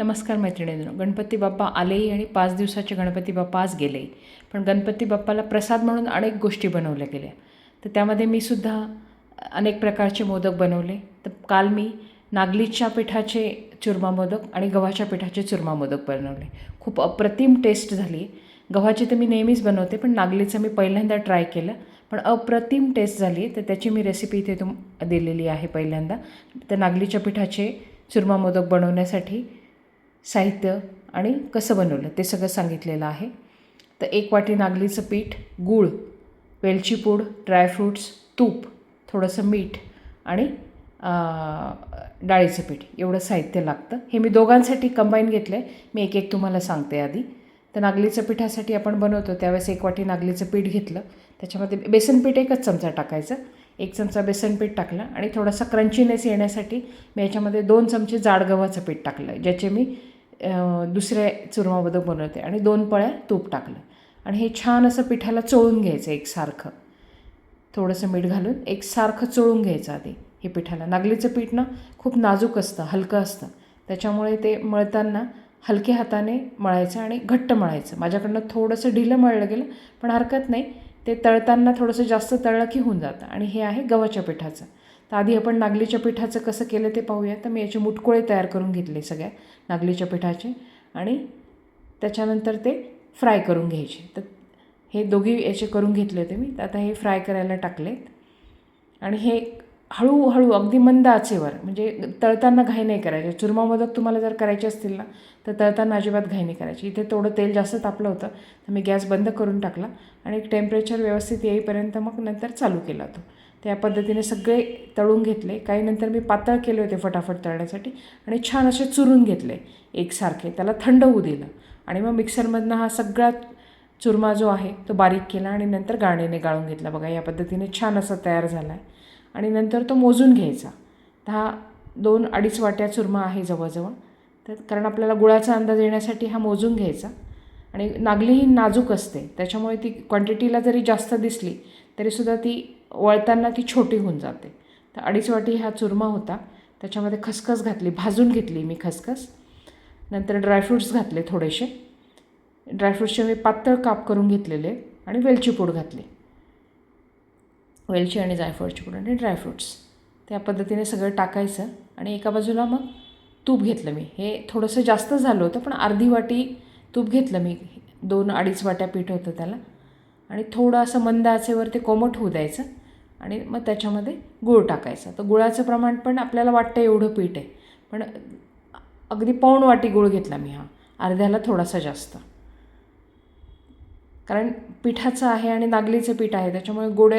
नमस्कार मैत्रिणींनो गणपती बाप्पा आलेही आणि पाच दिवसाचे गणपती बाप्पा आज गेलेही. पण गणपती बाप्पाला प्रसाद म्हणून अनेक गोष्टी बनवल्या गेल्या. तर त्यामध्ये मी सुद्धा अनेक प्रकारचे मोदक बनवले. तर काल मी नागलीच्या पिठाचे चुरमा मोदक आणि गव्हाच्या पिठाचे चुरमा मोदक बनवले. खूप अप्रतिम टेस्ट झाली. गव्हाची तर मी नेहमीच बनवते पण नागलीचं मी पहिल्यांदा ट्राय केलं. पण अप्रतिम टेस्ट झाली. तर त्याची मी रेसिपी इथे तुम दिलेली आहे पहिल्यांदा. तर नागलीच्या पिठाचे चुरमा मोदक बनवण्यासाठी साहित्य आणि कसं बनवलं ते सगळं सांगितलेलं आहे. तर एक वाटी नागलीचं पीठ गूळ वेलची पूड ड्रायफ्रूट्स तूप थोडंसं मीठ आणि डाळीचं पीठ एवढं साहित्य लागतं. हे मी दोघांसाठी कंबाईन घेतलं आहे मी एक एक तुम्हाला सांगते आधी. तर नागलीचं पिठासाठी आपण बनवतो त्यावेळेस एक वाटी नागलीचं पीठ घेतलं. त्याच्यामध्ये बेसन पीठ एकच चमचा टाकायचं. एक चमचा बेसन पीठ टाकलं आणि थोडासा क्रंचीनेस येण्यासाठी मी याच्यामध्ये दोन चमचे जाड गव्हाचं पीठ टाकलं ज्याचे मी दुसऱ्या चुरमाबद्दल बनवते आणि दोन पळ्या तूप टाकलं. आणि हे छान असं पिठाला चोळून घ्यायचं एकसारखं. थोडंसं मीठ घालून एकसारखं चोळून घ्यायचं आधी हे पिठाला. नागलीचं पीठ ना खूप नाजूक असतं हलकं असतं. त्याच्यामुळे ते मळताना हलक्या हाताने मळायचं आणि घट्ट मळायचं. माझ्याकडनं थोडंसं ढिलं मळलं गेलं पण हरकत नाही. ते तळताना थोडंसं जास्त तळलं की होऊन जातं. आणि हे आहे गव्हाच्या पिठाचं. तर आधी आपण नागलीच्या पिठाचं कसं केलं ते पाहूया. तर मी याचे मुटकुळे तयार करून घेतले सगळ्या नागलीच्या पिठाचे आणि त्याच्यानंतर ते फ्राय करून घ्यायचे. तर हे दोघी याचे करून घेतले होते मी. तर आता हे फ्राय करायला टाकलेत. आणि हे हळूहळू अगदी मंद आचेवर म्हणजे तळताना घाई नाही करायचे. चुरमा मोदक तुम्हाला जर करायचे असतील ना तर तळताना अजिबात घाई नाही करायची. इथे थोडं तेल जास्त तापलं होतं तर मी गॅस बंद करून टाकला आणि टेम्परेचर व्यवस्थित येईपर्यंत मग नंतर चालू केला तो त्या पद्धतीने सगळे तळून घेतले. काही नंतर मी पातळ केले होते फटाफट तळण्यासाठी आणि छान असे चुरून घेतले एकसारखे. त्याला थंड होऊ दिलं आणि मग मिक्सरमधनं हा सगळा चुरमा जो आहे तो बारीक केला आणि नंतर गाणीने गाळून घेतला. बघा या पद्धतीने छान असा तयार झाला आहे आणि नंतर तो मोजून घ्यायचा. तर हा दोन अडीच वाट्या चुरमा आहे जवळजवळ. तर कारण आपल्याला गुळाचा अंदाज येण्यासाठी हा मोजून घ्यायचा. आणि नागली ही नाजूक असते. त्याच्यामुळे ती क्वांटिटीला जरी जास्त दिसली तरीसुद्धा ती वळताना ती छोटी होऊन जाते. तर अडीच वाटी हा चुरमा होता. त्याच्यामध्ये खसखस घातली भाजून घेतली मी खसखस. नंतर ड्रायफ्रूट्स घातले थोडेसे. ड्रायफ्रूट्सचे मी पातळ काप करून घेतलेले आणि वेलची पूड घातली. वेलची आणि जायफळची पूड आणि ड्रायफ्रूट्स त्या पद्धतीने सगळं टाकायचं आणि एका बाजूला मग तूप घेतलं मी. हे थोडंसं जास्त झालं होतं पण अर्धी वाटी तूप घेतलं मी. दोन अडीच वाट्या पीठ होतं त्याला. आणि थोडं असं मंद आचेवर ते कोमट होऊ द्यायचं. आणि मग त्याच्यामध्ये गूळ टाकायचा. तर गुळाचं प्रमाण पण आपल्याला वाटतं एवढं पीठ आहे. पण अगदी पाऊण वाटी गूळ घेतला मी हा. अर्ध्याला थोडासा जास्त. कारण पिठाचं आहे आणि नागलीचं पीठ आहे. त्याच्यामुळे गोड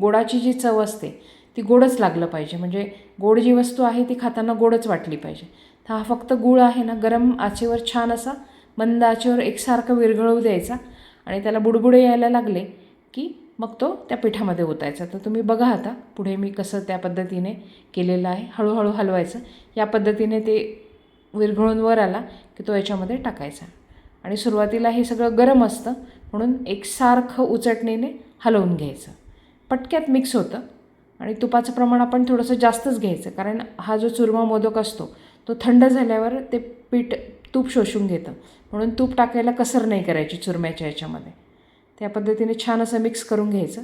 गोडाची जी चव असते ती गोडच लागलं पाहिजे. म्हणजे गोड जी वस्तू आहे ती खाताना गोडच वाटली पाहिजे. तर हा फक्त गूळ आहे ना गरम आचेवर छान असा मंद आचेवर एकसारखं विरघळवू द्यायचा. आणि त्याला बुडबुडे यायला लागले की मग तो त्या पिठामध्ये ओतायचा. तर तुम्ही बघा आता पुढे मी कसं त्या पद्धतीने केलेलं आहे. हळूहळू हलवायचं. या पद्धतीने ते विरघळून वर आला की तो याच्यामध्ये टाकायचा. आणि सुरुवातीला हे सगळं गरम असतं म्हणून एकसारखं उचटणीने हलवून घ्यायचं. पटक्यात मिक्स होतं. आणि तुपाचं प्रमाण आपण थोडंसं जास्तच घ्यायचं कारण हा जो चुरमा मोदक असतो तो थंड झाल्यावर ते पीठ तूप शोषून घेतं. म्हणून तूप टाकायला कसर नाही करायची चुरम्याच्या याच्यामध्ये. त्या पद्धतीने छान असं मिक्स करून घ्यायचं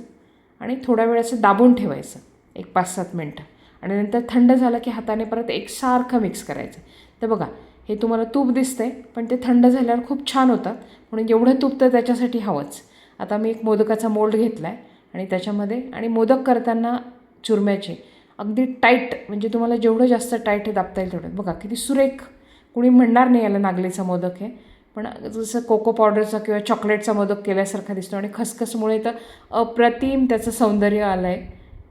आणि थोडा वेळ असं दाबून ठेवायचं एक पाच सात मिनटं. आणि नंतर थंड झालं की हाताने परत एकसारखं मिक्स करायचं. तर बघा हे तुम्हाला तूप दिसतंय पण ते थंड झाल्यावर खूप छान होतात. म्हणून एवढं तूप तर त्याच्यासाठी हवंच. आता मी एक मोदकाचा मोल्ड घेतला आहे आणि त्याच्यामध्ये आणि मोदक करताना चुरम्याचे अगदी टाईट म्हणजे तुम्हाला जेवढं जास्त टाईट हे दाबता येईल तेवढं. बघा किती सुरेख. कुणी म्हणणार नाही याला नागलीचा मोदक आहे. पण जसं कोको पावडरचा किंवा चॉकलेटचा मोदक केल्यासारखा दिसतो आणि खसखसमुळे तर अप्रतिम त्याचं सौंदर्य आलं आहे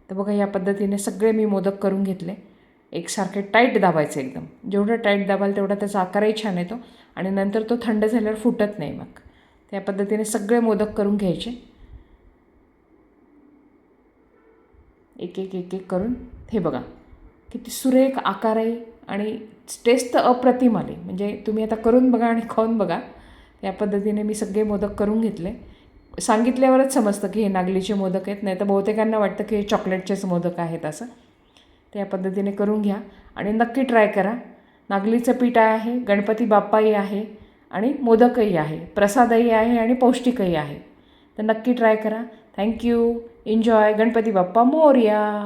तर बघा या पद्धतीने सगळे मी मोदक करून घेतले. एकसारखे टाईट दाबायचे एकदम. जेवढं टाईट दाबाल तेवढा त्याचा आकारही छान येतो आणि नंतर तो थंड झाल्यावर फुटत नाही मग. त्या पद्धतीने सगळे मोदक करून घ्यायचे. एक एक एक एक करून. हे बघा किती सुरेख आकार आहे आणि टेस्ट तर अप्रतिम आली. म्हणजे तुम्ही आता करून बघा आणि खाऊन बघा. या पद्धतीने मी सगळे मोदक करून घेतले. सांगितल्यावरच समजतं की हे नागलीचे मोदक आहेत. नाही तर बहुतेकांना वाटतं की हे चॉकलेटचेच मोदक आहेत असं. तर या पद्धतीने करून घ्या आणि नक्की ट्राय करा. नागलीचं पीठ आहे गणपती बाप्पाही आहे आणि मोदकही आहे. प्रसादही आहे आणि पौष्टिकही आहे. तर नक्की ट्राय करा. Thank you. Enjoy. Ganpati Bappa Morya.